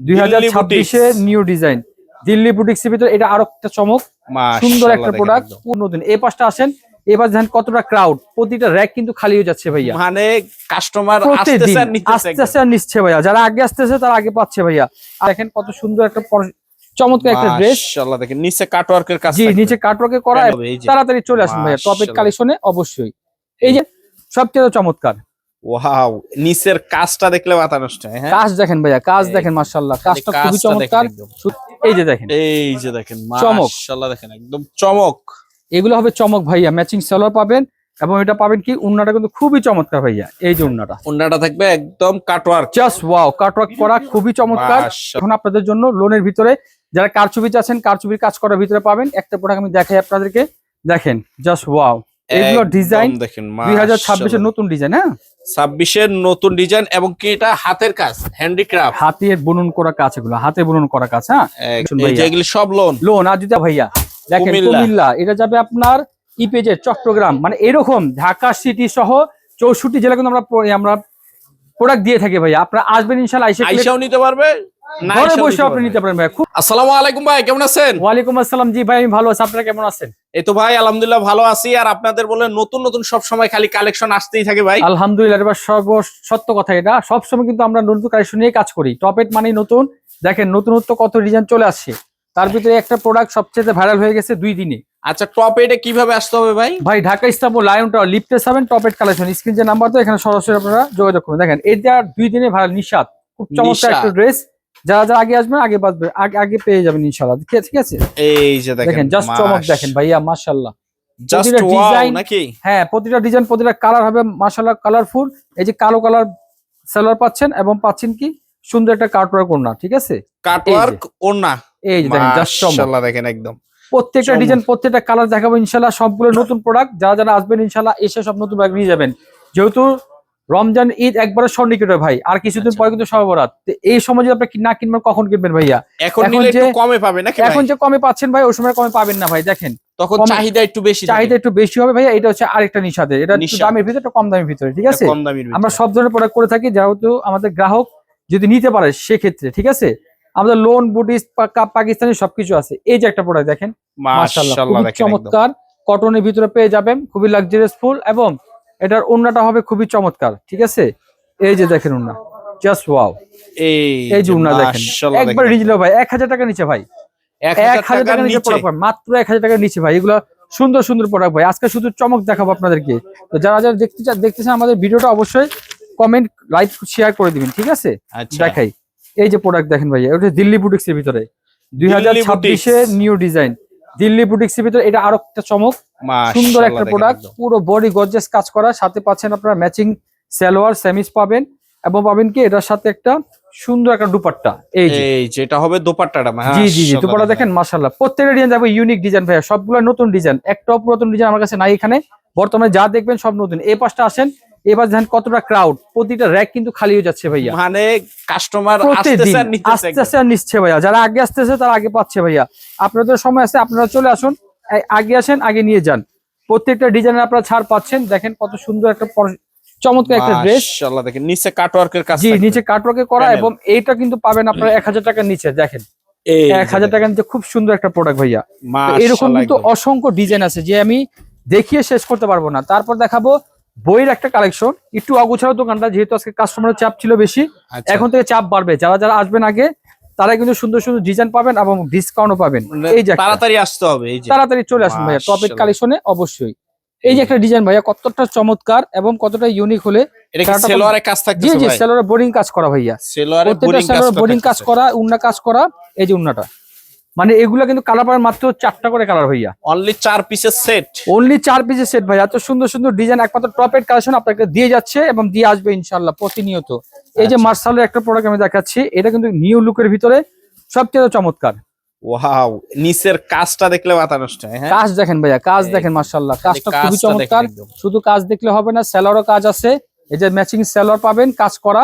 দুই হাজার ছাব্বিশে নিউ ডিজাইন দিল্লি বুটিক্স এর ভিতরে এটা আরও একটা চমক। সুন্দর একটা প্রোডাক্ট নতুন এই পাশটা আসেন এবার দেখেন কতটা ক্রাউড প্রতিটা র্যাক কিন্তু খালি হয়ে যাচ্ছে ভাইয়া। মানে কাস্টমার আস্তে আস্তে আর নিচ্ছে ভাইয়া। যারা আগে আসতেছে তারা আগে পাচ্ছে ভাইয়া। আর দেখেন কত সুন্দর একটা চমৎকার একটা ড্রেস মাশাআল্লাহ দেখেন নিচে কাটওয়ার্কের কাজ জি। নিচে কাটওয়ার্কে করা। তাড়াতাড়ি চলে আসুন ভাইয়া। মাশাআল্লাহ। কালেকশনে অবশ্যই। এই যে সবচেয়ে চমৎকার। ওয়াও নিচের কাজটা দেখলে মাথা নষ্ট হ্যাঁ কাজ দেখেন ভাইয়া কাজ দেখেন মাশাআল্লাহ। কাজটা খুবই চমৎকার। এই যে দেখেন। এই যে দেখেন মাশাআল্লাহ দেখেন একদম চমক। এগুলো হবে চমক ভাইয়া ম্যাচিং সেলার পাবেন এবং এটা পাবেন কি উন্নাটা কিন্তু খুবই চমৎকার ভাইয়া এই যে উন্নাটা। ওন্নাটা থাকবে একদম কাটওয়ার্ক জাস্ট ওয়াও কাটওয়ার্ক করা খুবই চমৎকার। এখন আপনাদের জন্য লোনের ভিতরে যারা কারচুপি চাচ্ছেন কারচুপির কাজ করার ভিতরে পাবেন একটা প্রোডাক্ট আমি দেখাই আপনাদেরকে। দেখেন জাস্ট ওয়াও এগুলো ডিজাইন দেখেন দুই হাজার নতুন ডিজাইন হ্যাঁ? ছাব্বিশের নতুন ডিজাইন এবং কি এটা হাতের কাজ? হ্যান্ডিক্রাফট। হাতের বুনন করা কাজ এগুলো হাতে বুনন করা কাজ হ্যাঁ? এগুলি সব লোন লোন আর যদি ভাইয়া। দেখেন কুমিল্লা। এটা যাবে আপনার ইপেজে চট্টগ্রাম। মানে এরকম ঢাকা সিটি সহ চৌষট্টি জেলা কিন্তু আমরা আমরা প্রোডাক্ট দিয়ে থাকি ভাইয়া। আপনারা আসবেন ইনশাল্লাহ এসে আইসাও নিতে পারবে? ঘরে বসে আপনি নিতে পারেন ভাইয়া। খুব আসসালামু আলাইকুম ভাই কেমন আছেন? ওয়ালাইকুম আসসালাম জি ভাই আমি ভালো আছি আপনারা কেমন আছেন? এই তো ভাই আলহামদুলিল্লাহ ভালো আছি। আর আপনাদের বলে নতুন নতুন সব সময় খালি কালেকশন আসতেই থাকে ভাই। আলহামদুলিল্লাহ এবার সর্ব সত্য কথা এটা। সবসময় কিন্তু আমরা নতুন কালেকশন নিয়ে কাজ করি। টপেট মানে নতুন। দেখেন নতুনত্ব কত ডিজাইন চলে আসছে। তার ভিতরে একটা প্রোডাক্ট সবচেয়ে ভাইরাল হয়ে গেছে দুই দিনে। আচ্ছা টপ এটা কীভাবে আসতে হবে ভাই? ভাই ঢাকা ইস্তাম্বুল লায়ন টাওয়ার লিফটে সেভেন টপেট কালেকশন স্ক্রিন যে নাম্বার তো এখানে সরাসরি আপনারা যোগাযোগ করবেন। দেখেন এটা দুই দিনে ভাইরাল নিশাদ খুব চমৎকার একটা ড্রেস যারা যারা আগে আসবেন আগে বাঁচবে আগে আগে পেয়ে যাবেন ইনশাল্লাহ ঠিক আছে- এই যে দেখেন জাস্ট চমক দেখেন ভাইয়া মাশাল্লাহ জাস্ট ওয়াও নাকি? হ্যাঁ প্রতিটা ডিজাইন প্রতিটা কালার হবে মাশাল্লাহ কালারফুল এই যে কালো কালার সেলার পাচ্ছেন এবং পাচ্ছেন কি? সুন্দর একটা কার্টওয়ার্ক ওড়না ঠিক আছে? কাটওয়ার্ক ওন্না এই যে দেখেন জাস্ট মাশাআল্লাহ দেখেন একদম। প্রত্যেকটা ডিজাইন প্রত্যেকটা কালার দেখাবো ইনশাল্লাহ সবগুলো নতুন প্রোডাক্ট যারা যারা আসবেন ইনশাল্লাহ এসে সব নতুন প্রোডাক্ট নিয়ে যাবেন। যেহেতু রমজান ঈদ একবারে সন্নিকট ভাই আর কিছুদিন আচ্ছা। পরে কিন্তু সহবরাত তো এই সময় যদি আপনি না কিনবেন কখন কিনবেন ভাইয়া? এখন যে- কমে পাবে নাকি এখন যে কমে পাচ্ছেন ভাই ওই সময় কমে পাবেন না ভাই দেখেন। তখন চাহিদা একটু বেশি চাহিদা একটু বেশি হবে ভাইয়া এটা হচ্ছে আরেকটা এটা দামের ভিতরে কম দামের ভিতরে ঠিক আছে? আমরা সব ধরনের প্রোডাক্ট করে থাকি যেহেতু আমাদের গ্রাহক যদি নিতে পারে সেক্ষেত্রে ঠিক আছে? আমাদের লোন বুটিস পাকিস্তানি সবকিছু আছে। এই যে একটা প্রোডাক্ট দেখেন মাশাআল্লাহ। চমৎকার। কটনের ভিতরে পেয়ে যাবেন খুবই লাক্সারিয়াস ফুল এবং এটার ওড়নাটা হবে খুবই চমৎকার ঠিক আছে? এই যে দেখেন ওড়না জাস্ট ওয়াও এই এই যে ওড়না দেখেন। একবার। রিজনেবল ভাই এক হাজার টাকা নিচে ভাই। এক এক হাজার হাজার টাকার টাকা নিচে প্রোডাক্ট মাত্র এক হাজার টাকার নিচে ভাই। এগুলো সুন্দর সুন্দর প্রোডাক্ট ভাই। আজকে শুধু চমক দেখাবো আপনাদেরকে। তো যারা যারা দেখতে চা- দেখতেছেন আমাদের ভিডিওটা অবশ্যই কমেন্ট লাইক শেয়ার করে দিবেন ঠিক আছে? আচ্ছা। দেখাই। এই যে প্রোডাক্ট দেখেন ভাই এটা দিল্লি বুটিক্স এর ভিতরে। দুই হাজার নিউ ডিজাইন দিল্লি বুটিক্স এর ভিতরে এটা আরও একটা চমক। সুন্দর একটা প্রোডাক্ট পুরো বডি গর্জেস কাজ করা। সাথে পাচ্ছেন আপনারা ম্যাচিং সালোয়ার সেমিস পাবেন। এবং পাবেন কি এটার সাথে একটা সুন্দর একটা দুপাট্টা। এই যে। যেটা হবে দোপাট্টাটা জি জি জি দুপাট্টা দেখেন মাশাআল্লাহ। প্রত্যেকটা ডিজাইন যাবে ইউনিক ডিজাইন ভাইয়া। সবগুলো নতুন ডিজাইন একটা পুরাতন ডিজাইন আমার কাছে নাই এখানে। বর্তমানে যা দেখবেন সব নতুন। এই পাশটা আসেন এবার দেখেন কতটা ক্রাউড প্রতিটা র্যাক কিন্তু খালি হয়ে যাচ্ছে ভাইয়া। মানে কাস্টমার আস্তে। আস্তে আর নিচ্ছে ভাইয়া। যারা আগে আসতেছে তারা আগে পাচ্ছে ভাইয়া। আপনাদের সময় আছে আপনারা চলে আসুন। আগে আসেন আগে নিয়ে যান। প্রত্যেকটা ডিজাইনের আপনারা ছাড় পাচ্ছেন। দেখেন কত সুন্দর একটা চমৎকার একটা ড্রেস মাশাআল্লাহ দেখেন নিচে কাটওয়ার্কের কাজ জি। নিচে কাটওয়ার্কে করা এবং এইটা কিন্তু পাবেন আপনারা এক হাজার টাকার নিচে দেখেন। এক হাজার টাকার নিচে খুব সুন্দর একটা প্রোডাক্ট ভাইয়া। এরকম কিন্তু অসংখ্য ডিজাইন আছে যে আমি দেখিয়ে শেষ করতে পারব না। তারপর দেখাবো বইয়ের একটা কালেকশন একটু অগোছালো দোকানটা যেহেতু আজকে কাস্টমারের চাপ ছিল বেশি আচ্ছা। এখন থেকে চাপ বাড়বে। যারা যারা আসবেন আগে তারা কিন্তু সুন্দর সুন্দর ডিজাইন পাবেন এবং ডিসকাউন্টও পাবেন। মানে এই যে তাড়াতাড়ি আসতে হবে এই যে। তাড়াতাড়ি চলে আসুন ভাইয়া মাশাআল্লাহ। কালেকশনে অবশ্যই। এই যে একটা ডিজাইন ভাইয়া কতটা চমৎকার এবং কতটা ইউনিক হলে সেলোয়ারের কাজ জি জি বোরিং কাজ করা ভাইয়া। সেলোয়ারের প্রত্যেকটা বোরিং কাজ সেলোরে বোরিং কাজ করা উন্না কাজ করা এই যে উন্নাটা। মানে এগুলা কিন্তু কালার পাবেন মাত্র চারটা করে কালার ভাইয়া। অনলি চার পিসের সেট অনলি চার পিসের সেট ভাই এত সুন্দর সুন্দর ডিজাইন একমাত্র টপের কালেকশন আপনাকে দিয়ে যাচ্ছে এবং দিয়ে আসবে ইনশাল্লাহ প্রতিনিয়ত। এই যে আচ্ছা। মার্শালের একটা প্রোডাক্ট আমি দেখাচ্ছি এটা কিন্তু নিউ লুকের ভিতরে সবচেয়ে চমৎকার। ওয়াও নিচের কাজটা দেখলে মাথা নষ্ট হ্যাঁ কাজ দেখেন ভাইয়া কাজ দেখেন মার্শাল্লাহ কাজটা খুবই চমৎকার। শুধু কাজ দেখলে হবে না স্যালোয়ারও কাজ আছে। এই যে ম্যাচিং স্যালোয়ার পাবেন কাজ করা।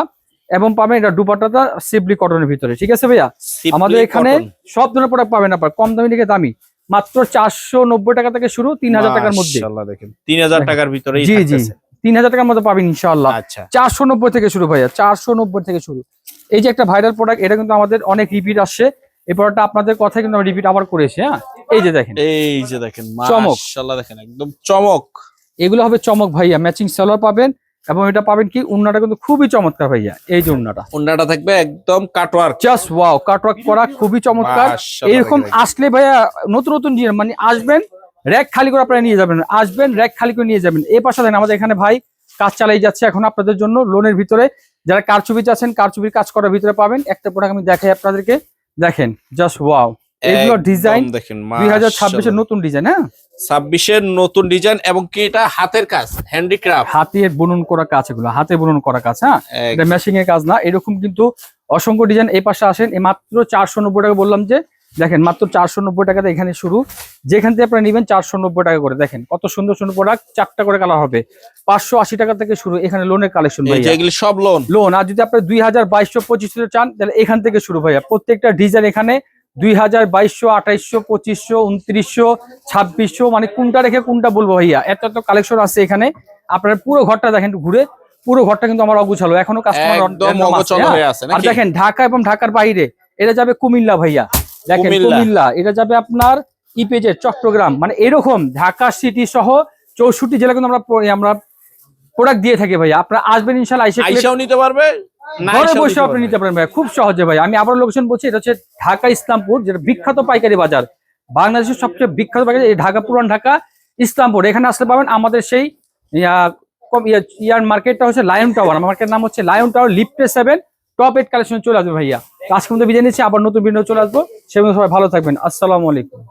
এবং পাবেন এটা দুপাট্টাটা সিবলি কটনের ভিতরে ঠিক আছে ভাইয়া? আমাদের এখানে সব ধরনের প্রোডাক্ট পাবেন আপনার কম দামি থেকে দামি। মাত্র চারশো নব্বই টাকা থেকে শুরু তিন হাজার টাকার মধ্যে। দেখেন তিন হাজার টাকার ভিতরে জি জি। তিন হাজার টাকার মধ্যে পাবেন ইনশাল্লাহ আচ্ছা। চারশো নব্বই থেকে শুরু ভাইয়া চারশো নব্বই থেকে শুরু। এই যে একটা ভাইরাল প্রোডাক্ট এটা কিন্তু আমাদের অনেক রিপিট আসছে। এই প্রোডাক্টটা আপনাদের কথাই কিন্তু আমরা রিপিট আবার করেছি হ্যাঁ? এই যে দেখেন। এই যে দেখেন চমক। দেখেন একদম চমক। এগুলো হবে চমক ভাইয়া ম্যাচিং সালোয়ার পাবেন। এবং এটা পাবেন কি? উন্নাটা কিন্তু খুবই চমৎকার ভাইয়া। এই যে উন্নাটা। ওন্নাটা থাকবে একদম কাটওয়ার্ক জাস্ট ওয়াও কাটওয়ার্ক করা খুবই চমৎকার। এরকম আসলে ভাইয়া নতুন নতুন মানে আসবেন র্যাক খালি করে আপনারা নিয়ে যাবেন। আসবেন র্যাক খালি করে নিয়ে যাবেন। এই পাশে দেখেন আমাদের এখানে ভাই কাজ চালাই যাচ্ছে এখন আপনাদের জন্য লোনের ভিতরে। যারা কারচুপি চাচ্ছেন কারচুপির কাজ করার ভিতরে পাবেন। একটা প্রোডাক্ট আমি দেখাই আপনাদেরকে। দেখেন জাস্ট ওয়াও এগুলো ডিজাইন দেখেন দুই হাজার নতুন ডিজাইন হ্যাঁ? ছাব্বিশের নতুন ডিজাইন এবং কি এটা হাতের কাজ হ্যান্ডিক্রাফট হাতের বুনন করা কাজ এগুলো হাতে বুনন করা কাজ হ্যাঁ? এটা মেশিং এর কাজ না এরকম কিন্তু অসংখ্য ডিজাইন এই পাশে আসেন এই মাত্র চারশো নব্বই টাকা বললাম যে দেখেন মাত্র চারশো নব্বই টাকাতে এখানে শুরু। যেখান থেকে আপনারা নেবেন চারশো নব্বই টাকা করে দেখেন কত সুন্দর সুন্দর প্রোডাক্ট চারটা করে কালার হবে। পাঁচশো আশি টাকা থেকে শুরু এখানে লোনের কালেকশন সব লোন লোন আর যদি আপনি দুই হাজার বাইশশো পঁচিশশো চান তাহলে এখান থেকে শুরু ভাইয়া। প্রত্যেকটা ডিজাইন এখানে দুই হাজার বাইশশো আঠাইশশো পঁচিশশো উনত্রিশশো ছাব্বিশশো মানে কোনটা রেখে কোনটা বলব ভাইয়া? এত এত কালেকশন আছে এখানে। আপনার পুরো ঘরটা দেখেন ঘুরে। পুরো ঘরটা কিন্তু আমার অগুছালো। এখনও কাস্টমার হয়ে? দেখেন ঢাকা এবং ঢাকার বাইরে এটা যাবে কুমিল্লা ভাইয়া। দেখেন কুমিল্লা। এটা যাবে আপনার ইপেজে চট্টগ্রাম। মানে এরকম ঢাকা সিটি সহ চৌষট্টি জেলা কিন্তু আমরা আমরা প্রোডাক্ট দিয়ে থাকি ভাইয়া। আপনারা আসবেন ইনশাল্লাহ আইসে আইসাও নিতে পারবে। ঘরে বসে আপনি নিতে পারেন ভাই খুব সহজে ভাই। আমি আবার লোকেশন বলছি এটা হচ্ছে ঢাকা ইসলামপুর যেটা বিখ্যাত পাইকারি বাজার। বাংলাদেশের সবচেয়ে বিখ্যাত পাইকারি এই ঢাকা পুরান ঢাকা ইসলামপুর। এখানে আসতে পাবেন আমাদের সেই ইয়া, ইয়া- ইয়ার মার্কেটটা হচ্ছে লায়ন টাওয়ার আমার মার্কেটের নাম হচ্ছে লায়ন টাওয়ার লিফটে সেভেন টপ এইট কালেকশন চলে আসবে ভাইয়া। আজকে মধ্যে বিদায় নিচ্ছি আবার নতুন ভিডিও চলে আসব। সেগুলো সবাই ভালো থাকবেন। আসসালামু আলাইকুম।